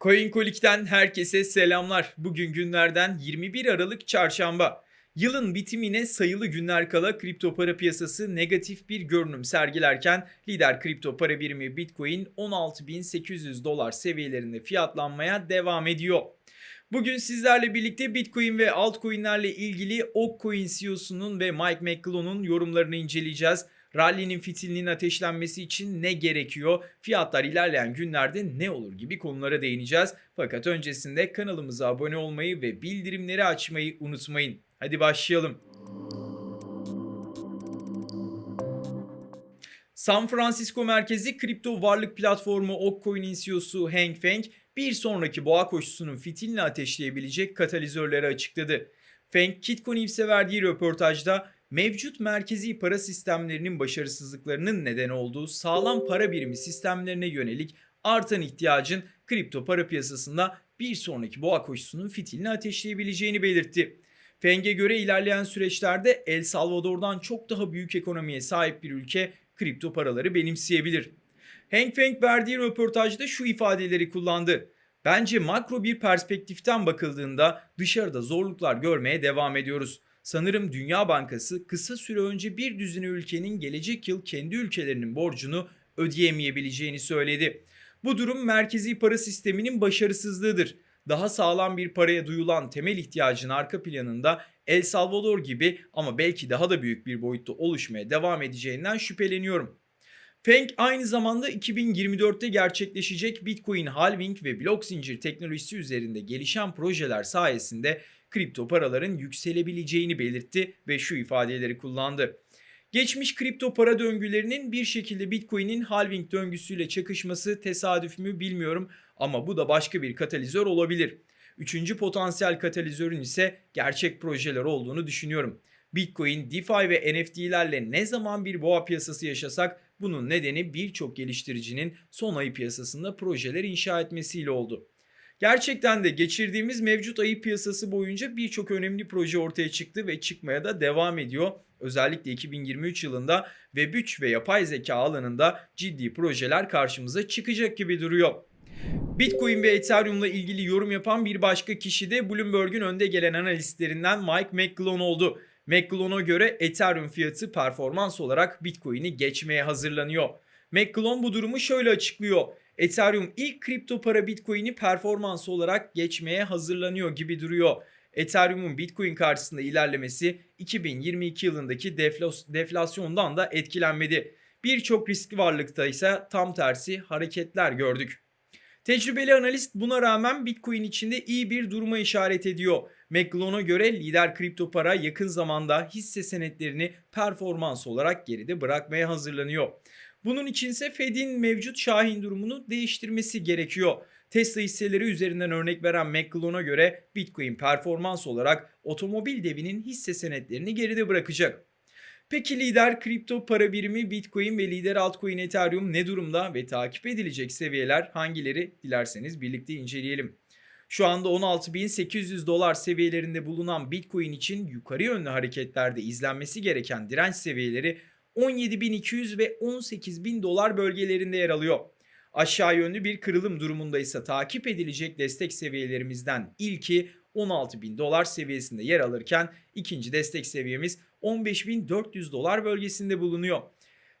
CoinColic'ten herkese selamlar. Bugün günlerden 21 Aralık Çarşamba. Yılın bitimine sayılı günler kala kripto para piyasası negatif bir görünüm sergilerken lider kripto para birimi Bitcoin 16.800 dolar seviyelerinde fiyatlanmaya devam ediyor. Bugün sizlerle birlikte Bitcoin ve altcoin'lerle ilgili Okcoin CEO'sunun ve Mike McClellan'ın yorumlarını inceleyeceğiz. Rally'nin fitilinin ateşlenmesi için ne gerekiyor? Fiyatlar ilerleyen günlerde ne olur gibi konulara değineceğiz. Fakat öncesinde kanalımıza abone olmayı ve bildirimleri açmayı unutmayın. Hadi başlayalım. San Francisco merkezi kripto varlık platformu Okcoin'in CEO'su Hank Feng bir sonraki boğa koşusunun fitilini ateşleyebilecek katalizörleri açıkladı. Feng, KitConnews'e verdiği röportajda mevcut merkezi para sistemlerinin başarısızlıklarının neden olduğu sağlam para birimi sistemlerine yönelik artan ihtiyacın kripto para piyasasında bir sonraki boğa koşusunun fitilini ateşleyebileceğini belirtti. Feng'e göre ilerleyen süreçlerde El Salvador'dan çok daha büyük ekonomiye sahip bir ülke kripto paraları benimseyebilir. Hank Feng verdiği röportajda şu ifadeleri kullandı. Bence makro bir perspektiften bakıldığında dışarıda zorluklar görmeye devam ediyoruz. Sanırım Dünya Bankası kısa süre önce bir düzine ülkenin gelecek yıl kendi ülkelerinin borcunu ödeyemeyebileceğini söyledi. Bu durum merkezi para sisteminin başarısızlığıdır. Daha sağlam bir paraya duyulan temel ihtiyacın arka planında El Salvador gibi ama belki daha da büyük bir boyutta oluşmaya devam edeceğinden şüpheleniyorum. Feng aynı zamanda 2024'te gerçekleşecek Bitcoin halving ve blok zincir teknolojisi üzerinde gelişen projeler sayesinde kripto paraların yükselebileceğini belirtti ve şu ifadeleri kullandı. Geçmiş kripto para döngülerinin bir şekilde Bitcoin'in halving döngüsüyle çakışması tesadüf mü bilmiyorum ama bu da başka bir katalizör olabilir. Üçüncü potansiyel katalizörün ise gerçek projeler olduğunu düşünüyorum. Bitcoin, DeFi ve NFT'lerle ne zaman bir boğa piyasası yaşasak bunun nedeni birçok geliştiricinin son ayı piyasasında projeler inşa etmesiyle oldu. Gerçekten de geçirdiğimiz mevcut ayı piyasası boyunca birçok önemli proje ortaya çıktı ve çıkmaya da devam ediyor. Özellikle 2023 yılında Web3 ve yapay zeka alanında ciddi projeler karşımıza çıkacak gibi duruyor. Bitcoin ve Ethereum'la ilgili yorum yapan bir başka kişi de Bloomberg'un önde gelen analistlerinden Mike McClellan oldu. McClellan'a göre Ethereum fiyatı performans olarak Bitcoin'i geçmeye hazırlanıyor. McClellan bu durumu şöyle açıklıyor. Ethereum ilk kripto para Bitcoin'i performans olarak geçmeye hazırlanıyor gibi duruyor. Ethereum'un Bitcoin karşısında ilerlemesi 2022 yılındaki deflasyondan da etkilenmedi. Birçok riskli varlıkta ise tam tersi hareketler gördük. Tecrübeli analist buna rağmen Bitcoin içinde iyi bir duruma işaret ediyor. McClellan'a göre lider kripto para yakın zamanda hisse senetlerini performans olarak geride bırakmaya hazırlanıyor. Bunun içinse Fed'in mevcut şahin durumunu değiştirmesi gerekiyor. Tesla hisseleri üzerinden örnek veren McClellan'a göre Bitcoin performans olarak otomobil devinin hisse senetlerini geride bırakacak. Peki lider kripto para birimi Bitcoin ve lider altcoin Ethereum ne durumda ve takip edilecek seviyeler hangileri dilerseniz birlikte inceleyelim. Şu anda 16.800 dolar seviyelerinde bulunan Bitcoin için yukarı yönlü hareketlerde izlenmesi gereken direnç seviyeleri 17.200 ve 18.000 dolar bölgelerinde yer alıyor. Aşağı yönlü bir kırılım durumunda ise takip edilecek destek seviyelerimizden ilki 16.000 dolar seviyesinde yer alırken ikinci destek seviyemiz 15.400 dolar bölgesinde bulunuyor.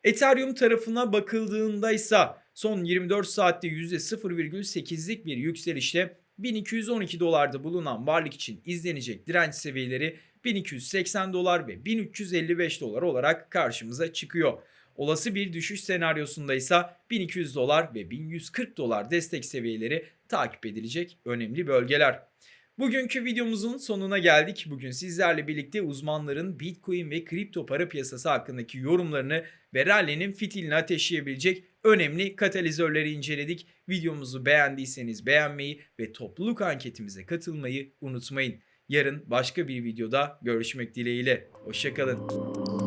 Ethereum tarafına bakıldığında ise son 24 saatte %0,8'lik bir yükselişle 1212 dolarda bulunan varlık için izlenecek direnç seviyeleri 1280 dolar ve 1355 dolar olarak karşımıza çıkıyor. Olası bir düşüş senaryosunda ise 1200 dolar ve 1140 dolar destek seviyeleri takip edilecek önemli bölgeler. Bugünkü videomuzun sonuna geldik. Bugün sizlerle birlikte uzmanların Bitcoin ve kripto para piyasası hakkındaki yorumlarını ve rally'nin fitilini ateşleyebilecek önemli katalizörleri inceledik. Videomuzu beğendiyseniz beğenmeyi ve topluluk anketimize katılmayı unutmayın. Yarın başka bir videoda görüşmek dileğiyle. Hoşçakalın.